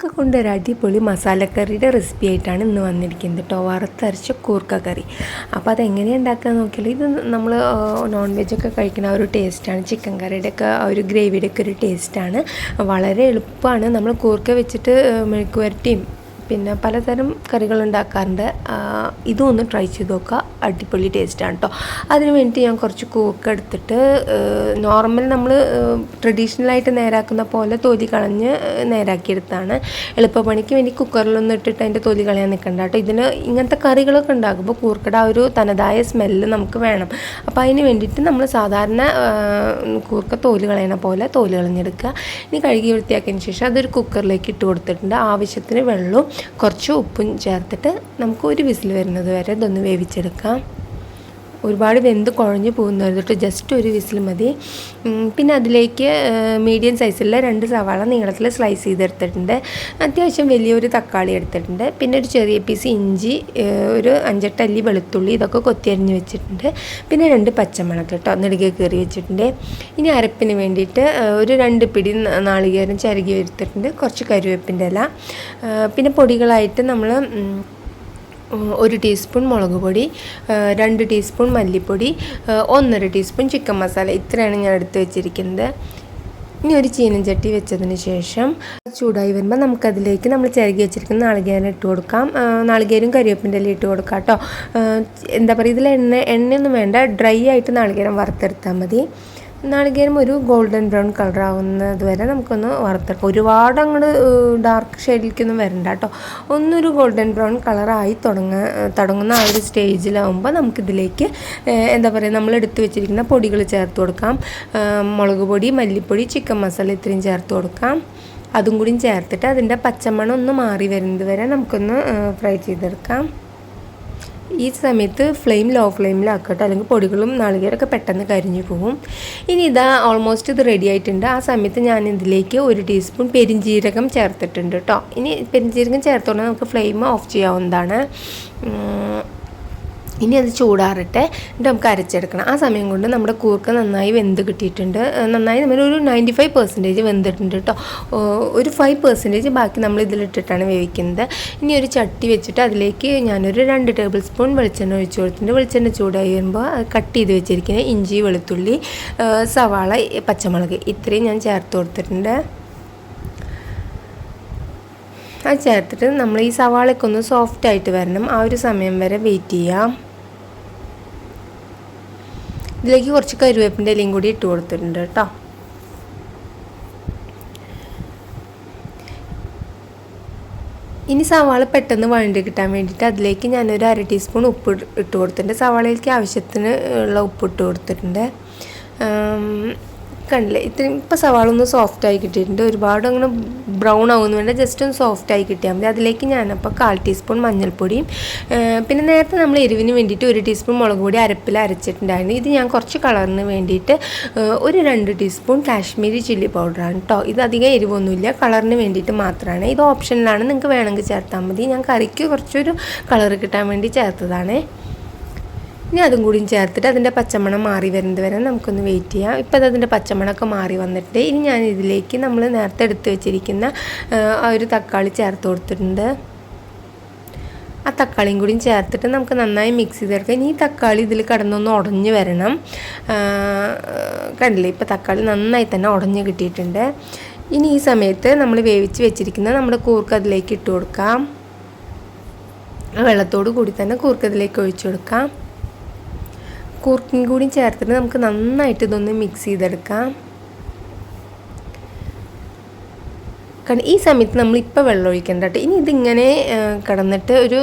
ഒക്കെ കൊണ്ട് ഒരു അടിപൊളി മസാലക്കറിയുടെ റെസിപ്പി ആയിട്ടാണ് ഇന്ന് വന്നിരിക്കുന്നത് കേട്ടോ വറുത്തരച്ച കൂർക്ക കറി. അപ്പോൾ അതെങ്ങനെയാണ് ഉണ്ടാക്കുക നോക്കിയാൽ ഇത് നമ്മൾ നോൺ വെജൊക്കെ കഴിക്കുന്ന ഒരു ടേസ്റ്റാണ് ചിക്കൻ കറിയുടെ ഒക്കെ ആ ഒരു ഗ്രേവിയുടെ ഒക്കെ ഒരു ടേസ്റ്റാണ് വളരെ എളുപ്പമാണ്. നമ്മൾ കൂർക്ക വെച്ചിട്ട് മെഴുക്ക് വരട്ടിയും പിന്നെ പലതരം കറികൾ ഉണ്ടാക്കാറുണ്ട് ഇതും ഒന്ന് ട്രൈ ചെയ്ത് നോക്കുക അടിപൊളി ടേസ്റ്റാണ് കേട്ടോ അതിന് വേണ്ടി ഞാൻ കുറച്ച് കൂക്ക് എടുത്തിട്ട് നോർമൽ നമ്മൾ ട്രഡീഷണലായിട്ട് നേരാക്കുന്ന പോലെ തൊലി കളഞ്ഞ് നേരാക്കിയെടുത്താണ്. എളുപ്പപ്പണിക്ക് വേണ്ടി കുക്കറിലൊന്നും ഇട്ടിട്ട് അതിന്റെ തൊലി കളയാൻ നിൽക്കണ്ട കേട്ടോ ഇതിന് ഇങ്ങനത്തെ കറികളൊക്കെ ഉണ്ടാക്കുമ്പോൾ കൂർക്കട ഒരു തനതായ സ്മെല്ല് നമുക്ക് വേണം. അപ്പോൾ അതിന് വേണ്ടിയിട്ട് നമ്മൾ സാധാരണ കൂർക്ക തോൽ കളയണ പോലെ തോൽ കളഞ്ഞെടുക്കുക. ഇനി കഴുകി വൃത്തിയാക്കിയതിന് ശേഷം അതൊരു കുക്കറിലേക്ക് ഇട്ട് കൊടുത്തിട്ടുണ്ട്. ആവശ്യത്തിന് വെള്ളവും കുറച്ച് ഉപ്പും ചേർത്തിട്ട് നമുക്ക് ഒരു വിസിൽ വരുന്നത് വരെ ഇതൊന്ന് വേവിച്ചെടുക്കാം. ഒരുപാട് വെന്ത് കുഴഞ്ഞു പോകുന്നവരുന്നിട്ട് ജസ്റ്റ് ഒരു വിസിൽ മതി. പിന്നെ അതിലേക്ക് മീഡിയം സൈസിലുള്ള രണ്ട് സവാള നീളത്തിൽ സ്ലൈസ് ചെയ്തെടുത്തിട്ടുണ്ട്. അത്യാവശ്യം വലിയൊരു തക്കാളി എടുത്തിട്ടുണ്ട്. പിന്നെ ഒരു ചെറിയ പീസ് ഇഞ്ചി ഒരു അഞ്ചെട്ട് അല്ലി വെളുത്തുള്ളി ഇതൊക്കെ കൊത്തിയരിഞ്ഞ് വെച്ചിട്ടുണ്ട്. പിന്നെ രണ്ട് പച്ചമുളക് കേട്ടോ നെടുകെ കയറി വെച്ചിട്ടുണ്ട്. ഇനി അരപ്പിന് വേണ്ടിയിട്ട് ഒരു രണ്ട് പിടി നാളികേരം ചരുകി വരുത്തിട്ടുണ്ട് കുറച്ച് കരുവേപ്പിന്റെ ഇല. പിന്നെ പൊടികളായിട്ട് നമ്മൾ ഒരു ടീസ്പൂൺ മുളക് പൊടി രണ്ട് ടീസ്പൂൺ മല്ലിപ്പൊടി ഒന്നര ടീസ്പൂൺ ചിക്കൻ മസാല. ഇത്രയാണ് ഞാൻ എടുത്ത് വെച്ചിരിക്കുന്നത്. ഇനി ഒരു ചീനച്ചട്ടി വെച്ചതിന് ശേഷം ചൂടായി വരുമ്പോൾ നമുക്കതിലേക്ക് നമ്മൾ ചിരകി വെച്ചിരിക്കുന്ന നാളികേരം ഇട്ട് കൊടുക്കാം. നാളികേരും കരിവേപ്പിന്റെ ഇട്ട് കൊടുക്കാം കേട്ടോ. എന്താ പറയുക ഇതിൽ എണ്ണ എണ്ണയൊന്നും വേണ്ട. ഡ്രൈ ആയിട്ട് നാളികേരം വറുത്തെടുത്താൽ മതി. നാളികേരം ഒരു ഗോൾഡൻ ബ്രൗൺ കളർ ആവുന്നത് വരെ നമുക്കൊന്ന് വറുത്തെടുക്കാം. ഒരുപാട് അങ്ങോട്ട് ഡാർക്ക് ഷെയ്ഡിലേക്കൊന്നും വരണ്ട കേട്ടോ ഒന്നൊരു ഗോൾഡൻ ബ്രൗൺ കളറായി തുടങ്ങ തുടങ്ങുന്ന ആ ഒരു സ്റ്റേജിലാവുമ്പോൾ നമുക്കിതിലേക്ക് എന്താ പറയുക നമ്മൾ എടുത്തു വെച്ചിരിക്കുന്ന പൊടികൾ ചേർത്ത് കൊടുക്കാം. മുളക് പൊടി മല്ലിപ്പൊടി ചിക്കൻ മസാല ഇത്രയും ചേർത്ത് കൊടുക്കാം. അതും കൂടിയും ചേർത്തിട്ട് അതിന്റെ പച്ചമണം ഒന്ന് മാറി വരുന്നത് വരെ നമുക്കൊന്ന് ഫ്രൈ ചെയ്തെടുക്കാം. ഈ സമയത്ത് ഫ്ലെയിം ലോ ഫ്ലെയിമിലാക്കട്ടെ അല്ലെങ്കിൽ പൊടികളും നാളികേരൊക്കെ പെട്ടെന്ന് കരിഞ്ഞു പോകും ഇനി ഇതാ ഓൾമോസ്റ്റ് ഇത് റെഡി ആയിട്ടുണ്ട്. ആ സമയത്ത് ഞാൻ ഇതിലേക്ക് ഒരു ടീസ്പൂൺ പെരിഞ്ജീരകം ചേർത്തിട്ടുണ്ട് കേട്ടോ ഇനി പെരിഞ്ജീരകം ചേർത്തോണ്ട് നമുക്ക് ഫ്ലെയിം ഓഫ് ചെയ്യാവുന്നതാണ്. ഇനി അത് ചൂടാറട്ടെ എന്നിട്ട് നമുക്ക് അരച്ചെടുക്കണം. ആ സമയം കൊണ്ട് നമ്മുടെ കൂർക്ക നന്നായി വെന്ത് കിട്ടിയിട്ടുണ്ട്. നന്നായി നമ്മൾ ഒരു നയന്റി ഫൈവ് പെർസെന്റേജ് വെന്തിട്ടുണ്ട് കേട്ടോ. ഒരു ഫൈവ് പെർസെന്റേജ് ബാക്കി നമ്മൾ ഇതിലിട്ടിട്ടാണ് വേവിക്കുന്നത്. ഇനി ഒരു ചട്ടി വെച്ചിട്ട് അതിലേക്ക് ഞാനൊരു രണ്ട് ടേബിൾ സ്പൂൺ വെളിച്ചെണ്ണ ഒഴിച്ച് കൊടുത്തിട്ടുണ്ട്. വെളിച്ചെണ്ണ ചൂടായി വരുമ്പോൾ കട്ട് ചെയ്ത് വെച്ചിരിക്കുന്നത് ഇഞ്ചി വെളുത്തുള്ളി സവാള പച്ചമുളക്. ഇത്രയും ഞാൻ ചേർത്ത് കൊടുത്തിട്ടുണ്ട്. അത് ചേർത്തിട്ട് നമ്മൾ ഈ സവാളയ്ക്കൊന്ന് സോഫ്റ്റ് ആയിട്ട് വരണം. ആ ഒരു സമയം വരെ വെയിറ്റ് ചെയ്യാം. ഇതിലേക്ക് കുറച്ച് കരുവേപ്പിന്റെ ഇലയും കൂടി ഇട്ട് കൊടുത്തിട്ടുണ്ട് കേട്ടോ. ഇനി സവാള പെട്ടെന്ന് വഴണ്ടി കിട്ടാൻ വേണ്ടിയിട്ട് അതിലേക്ക് ഞാനൊരു അര ടീസ്പൂൺ ഉപ്പ് ഇട്ട് കൊടുത്തിട്ടുണ്ട്. സവാളയിലേക്ക് ആവശ്യത്തിന് ഉള്ള ഉപ്പ് ഇട്ട് കൊടുത്തിട്ടുണ്ട്. കണ്ടില്ലേ. ഇത്രയും ഇപ്പോൾ സവാള ഒന്ന് സോഫ്റ്റ് ആയി കിട്ടിയിട്ടുണ്ട്. ഒരുപാട് അങ്ങനെ ബ്രൗൺ ആവുമെന്ന് വേണ്ട ജസ്റ്റ് ഒന്ന് സോഫ്റ്റ് ആയി കിട്ടിയാൽ മതി. അതിലേക്ക് ഞാനപ്പോൾ കാൽ ടീസ്പൂൺ മഞ്ഞൾപ്പൊടിയും പിന്നെ നേരത്തെ നമ്മൾ എരിവിന് വേണ്ടിയിട്ട് ഒരു ടീസ്പൂൺ മുളക് പൊടി അരപ്പിൽ അരച്ചിട്ടുണ്ടായിരുന്നു. ഇത് ഞാൻ കുറച്ച് കളറിന് വേണ്ടിയിട്ട് ഒരു രണ്ട് ടീസ്പൂൺ കാശ്മീരി ചില്ലി പൗഡറാണ് കേട്ടോ ഇത് അധികം എരിവൊന്നുമില്ല. കളറിന് വേണ്ടിയിട്ട് മാത്രമാണ്. ഇത് ഓപ്ഷനിലാണ് നിങ്ങൾക്ക് വേണമെങ്കിൽ ചേർത്താൽ മതി. ഞാൻ കറിക്ക് കുറച്ചൊരു കളർ കിട്ടാൻ വേണ്ടി ചേർത്തതാണ്. ഇനി അതും കൂടിയും ചേർത്തിട്ട് അതിന്റെ പച്ചമണം മാറി വരുന്നത് വരെ നമുക്കൊന്ന് വെയിറ്റ് ചെയ്യാം. ഇപ്പോൾ അത് അതിന്റെ പച്ചമണമൊക്കെ മാറി വന്നിട്ട് ഇനി ഞാൻ ഇതിലേക്ക് നമ്മൾ നേരത്തെ എടുത്ത് വെച്ചിരിക്കുന്ന ഒരു തക്കാളി ചേർത്ത് കൊടുത്തിട്ടുണ്ട്. ആ തക്കാളിയും കൂടി ചേർത്തിട്ട് നമുക്ക് നന്നായി മിക്സ് ചെയ്തെടുക്കാം. ഇനി ഈ തക്കാളി ഇതിൽ കിടന്നൊന്ന് ഉടഞ്ഞ് വരണം. കണ്ടില്ലേ? ഇപ്പോൾ തക്കാളി നന്നായി തന്നെ ഉടഞ്ഞ് കിട്ടിയിട്ടുണ്ട്. ഇനി ഈ സമയത്ത് നമ്മൾ വേവിച്ച് വെച്ചിരിക്കുന്ന നമ്മുടെ കൂർക്ക് അതിലേക്ക് ഇട്ട് കൊടുക്കാം. വെള്ളത്തോട് കൂടി തന്നെ കൂർക്കതിലേക്ക് ഒഴിച്ചു കൊടുക്കാം. കൂർക്കും കൂടി ചേർത്തിട്ട് നമുക്ക് നന്നായിട്ട് ഇതൊന്ന് മിക്സ് ചെയ്തെടുക്കാം. കാരണം ഈ സമയത്ത് നമ്മൾ ഇപ്പോൾ വെള്ളം ഒഴിക്കേണ്ട കേട്ടോ. ഇനി ഇതിങ്ങനെ കിടന്നിട്ട് ഒരു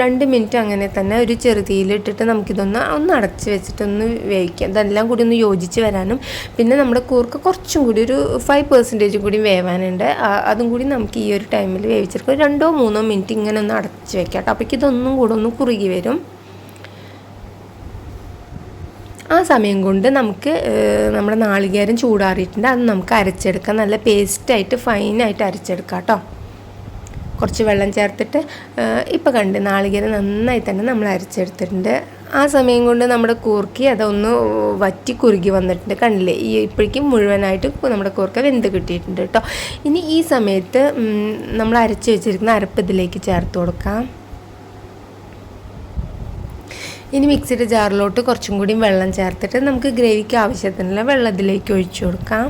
രണ്ട് മിനിറ്റ് അങ്ങനെ തന്നെ ഒരു ചെറുതീയിലിട്ടിട്ട് നമുക്കിതൊന്ന് ഒന്ന് അടച്ച് വെച്ചിട്ടൊന്ന് വേവിക്കാം. ഇതെല്ലാം കൂടി ഒന്ന് യോജിച്ച് വരാനും. പിന്നെ നമ്മുടെ കൂർക്ക് കുറച്ചും കൂടി ഒരു ഫൈവ് പെർസെന്റേജ് കൂടി വേവാനുണ്ട്. അതും കൂടി നമുക്ക് ഈ ഒരു ടൈമിൽ വേവിച്ചെടുക്കാം. രണ്ടോ മൂന്നോ മിനിറ്റ് ഇങ്ങനെ ഒന്ന് അടച്ച് വെക്കാം കേട്ടോ. അപ്പോഴേക്ക് ഇതൊന്നും കൂടെ ഒന്ന് കുറുകി വരും. ആ സമയം കൊണ്ട് നമുക്ക് നമ്മുടെ നാളികേരം ചൂടാറിയിട്ടുണ്ട്. അത് നമുക്ക് അരച്ചെടുക്കാം. നല്ല പേസ്റ്റായിട്ട് ഫൈനായിട്ട് അരച്ചെടുക്കാം കേട്ടോ. കുറച്ച് വെള്ളം ചേർത്തിട്ട് ഇപ്പോൾ കണ്ട് നാളികേരം നന്നായി തന്നെ നമ്മൾ അരച്ചെടുത്തിട്ടുണ്ട്. ആ സമയം കൊണ്ട് നമ്മുടെ കൂർക്കി അതൊന്ന് വറ്റി കുറുകി വന്നിട്ടുണ്ട് കണ്ടില്ലേ? ഈ ഇപ്പോഴേക്കും മുഴുവനായിട്ട് നമ്മുടെ കൂർക്ക വെന്ത് കിട്ടിയിട്ടുണ്ട് കേട്ടോ. ഇനി ഈ സമയത്ത് നമ്മൾ അരച്ച് വെച്ചിരിക്കുന്ന അരപ്പ് ഇതിലേക്ക് ചേർത്ത് കൊടുക്കാം. ഇനി മിക്സിയുടെ ജാറിലോട്ട് കുറച്ചും കൂടി വെള്ളം ചേർത്തിട്ട് നമുക്ക് ഗ്രേവിക്ക് ആവശ്യത്തിനുള്ള വെള്ളത്തിലേക്ക് ഒഴിച്ചു കൊടുക്കാം.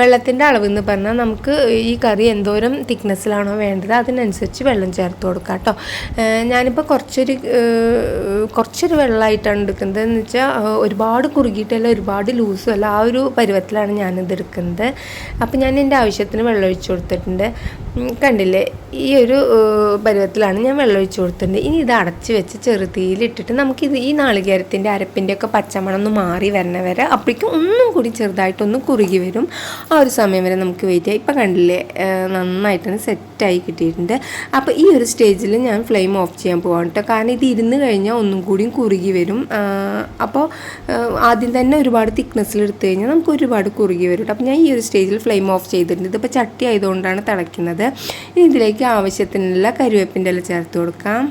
വെള്ളത്തിന്റെ അളവ് എന്ന് പറഞ്ഞാൽ നമുക്ക് ഈ കറി എന്തോരം തിക്നെസ്സിലാണോ വേണ്ടത് അതിനനുസരിച്ച് വെള്ളം ചേർത്ത് കൊടുക്കാം കേട്ടോ. ഞാനിപ്പോൾ കുറച്ചൊരു കുറച്ചൊരു വെള്ളമായിട്ടാണ് എടുക്കുന്നത്. എന്ന് വെച്ചാൽ ഒരുപാട് കുറുകിയിട്ടല്ല ഒരുപാട് ലൂസും അല്ല ആ ഒരു പരുവത്തിലാണ് ഞാനിത് എടുക്കുന്നത്. അപ്പോൾ ഞാൻ എന്റെ ആവശ്യത്തിന് വെള്ളം ഒഴിച്ചു കൊടുത്തിട്ടുണ്ട്. കണ്ടില്ലേ? ഈ ഒരു പരുവത്തിലാണ് ഞാൻ വെള്ളം ഒഴിച്ചു കൊടുത്തിട്ടുണ്ട്. ഇനി ഇത് അടച്ച് വെച്ച് ചെറുതീയിലിട്ടിട്ട് നമുക്കിത് ഈ നാളികേരത്തിന്റെ അരപ്പിന്റെ ഒക്കെ പച്ചമണം ഒന്ന് മാറി വരണ വരെ അപ്പോഴേക്കും ഒന്നും കൂടി ചെറുതായിട്ടൊന്ന് കുറുകി വരും. ആ ഒരു സമയം വരെ നമുക്ക് വെയിറ്റ് ചെയ്യാം. ഇപ്പം കണ്ടില്ലേ നന്നായിട്ടാണ് സെറ്റായി കിട്ടിയിട്ടുണ്ട്. അപ്പോൾ ഈ ഒരു സ്റ്റേജിൽ ഞാൻ ഫ്ലെയിം ഓഫ് ചെയ്യാൻ പോകാം കേട്ടോ. കാരണം ഇത് ഇരുന്ന് കഴിഞ്ഞാൽ ഒന്നും കൂടിയും കുറുകി വരും. അപ്പോൾ ആദ്യം തന്നെ ഒരുപാട് തിക്നെസ്സിൽ എടുത്തു കഴിഞ്ഞാൽ നമുക്ക് ഒരുപാട് കുറുകി വരും അപ്പോൾ ഞാൻ ഈ ഒരു സ്റ്റേജിൽ ഫ്ലെയിം ഓഫ് ചെയ്തിട്ടുണ്ട്. ഇതിപ്പോൾ ചട്ടി ആയതുകൊണ്ടാണ് തിളയ്ക്കുന്നത്. ഇനി ഇതിലേക്ക് ആവശ്യത്തിനുള്ള കരുവേപ്പിന്റെ ഇല ചേർത്ത് കൊടുക്കാം.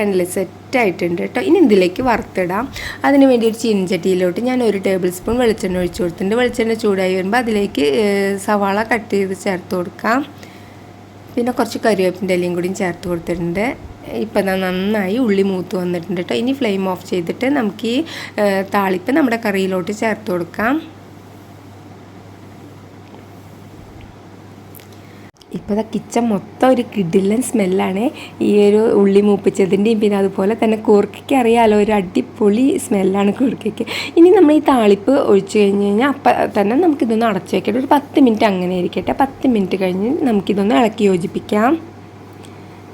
കണ്ടില്ലേ? സെറ്റായിട്ടുണ്ട് കേട്ടോ. ഇനി ഇതിലേക്ക് വറുത്തിടാം. അതിന് വേണ്ടി ഒരു ചീനച്ചട്ടിയിലോട്ട് ഞാൻ ഒരു ടേബിൾ സ്പൂൺ വെളിച്ചെണ്ണ ഒഴിച്ചു കൊടുത്തിട്ടുണ്ട് വെളിച്ചെണ്ണ ചൂടായി വരുമ്പോൾ അതിലേക്ക് സവാള കട്ട് ചെയ്ത് ചേർത്ത് കൊടുക്കാം. പിന്നെ കുറച്ച് കറിവേപ്പിന്റെ ഇലയും കൂടിയും ചേർത്ത് കൊടുത്തിട്ടുണ്ട്. ഇപ്പം നന്നായി ഉള്ളി മൂത്ത് വന്നിട്ടുണ്ട് കേട്ടോ. ഇനി ഫ്ലെയിം ഓഫ് ചെയ്തിട്ട് നമുക്ക് ഈ താളിപ്പ് നമ്മുടെ കറിയിലോട്ട് ചേർത്ത് കൊടുക്കാം. ഇപ്പോൾ ദാ കിച്ചൺ മൊത്തം ഒരു കിഡിലൻ സ്മെല്ലാണ്. ഈ ഒരു ഉള്ളി മൂപ്പിച്ചതിന്റെയും പിന്നെ അതുപോലെ തന്നെ കൂർക്കയ്ക്ക് അറിയാമല്ലോ ഒരു അടിപൊളി സ്മെല്ലാണ് കൂർക്കയ്ക്ക്. ഇനി നമ്മൾ ഈ താളിപ്പ് ഒഴിച്ചു കഴിഞ്ഞ് കഴിഞ്ഞാൽ അപ്പം തന്നെ നമുക്കിതൊന്ന് അടച്ചു വയ്ക്കട്ടെ ഒരു പത്ത് മിനിറ്റ് അങ്ങനെ ഇരിക്കട്ടെ. പത്ത് മിനിറ്റ് കഴിഞ്ഞ് നമുക്കിതൊന്ന് ഇളക്കി യോജിപ്പിക്കാം.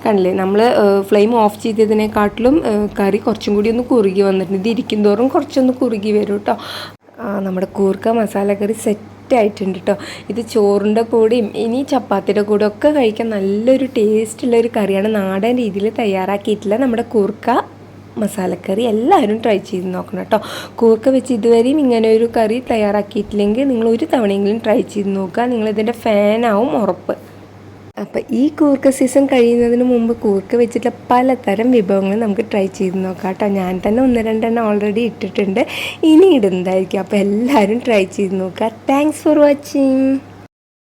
കണ്ടില്ലേ? നമ്മൾ ഫ്ലെയിം ഓഫ് ചെയ്തതിനെക്കാട്ടിലും കറി കുറച്ചും കൂടി ഒന്ന് കുറുകി വന്നിട്ടുണ്ട്. ഇത് ഇരിക്കും തോറും കുറച്ചൊന്ന് കുറുകി വരും കേട്ടോ. നമ്മുടെ കൂർക്ക മസാല കറി സെറ്റായിട്ടുണ്ട് കേട്ടോ ഇത് ചോറിന്റെ കൂടെയും ഇനി ചപ്പാത്തിയുടെ കൂടെ ഒക്കെ കഴിക്കാൻ നല്ലൊരു ടേസ്റ്റുള്ള ഒരു കറിയാണ് നാടൻ രീതിയിൽ തയ്യാറാക്കിയിട്ടുള്ള നമ്മുടെ കുർക്ക മസാലക്കറി. എല്ലാവരും ട്രൈ ചെയ്ത് നോക്കണം കേട്ടോ കൂർക്ക വെച്ച് ഇതുവരെയും ഇങ്ങനെ ഒരു കറി തയ്യാറാക്കിയിട്ടില്ലെങ്കിൽ നിങ്ങൾ ഒരു തവണയെങ്കിലും ട്രൈ ചെയ്ത് നോക്കുക. നിങ്ങളിതിന്റെ ഫാനാവും ഉറപ്പ്. അപ്പോൾ ഈ കൂർക്ക സീസൺ കഴിയുന്നതിന് മുമ്പ് കൂർക്ക വെച്ചിട്ടുള്ള പലതരം വിഭവങ്ങൾ നമുക്ക് ട്രൈ ചെയ്ത് നോക്കാം കേട്ടോ. ഞാൻ തന്നെ ഒന്ന് രണ്ടെണ്ണം ഓൾറെഡി ഇട്ടിട്ടുണ്ട്. ഇനി ഇടുന്നതായിരിക്കും അപ്പോൾ എല്ലാവരും ട്രൈ ചെയ്ത് നോക്കുക. Thanks for watching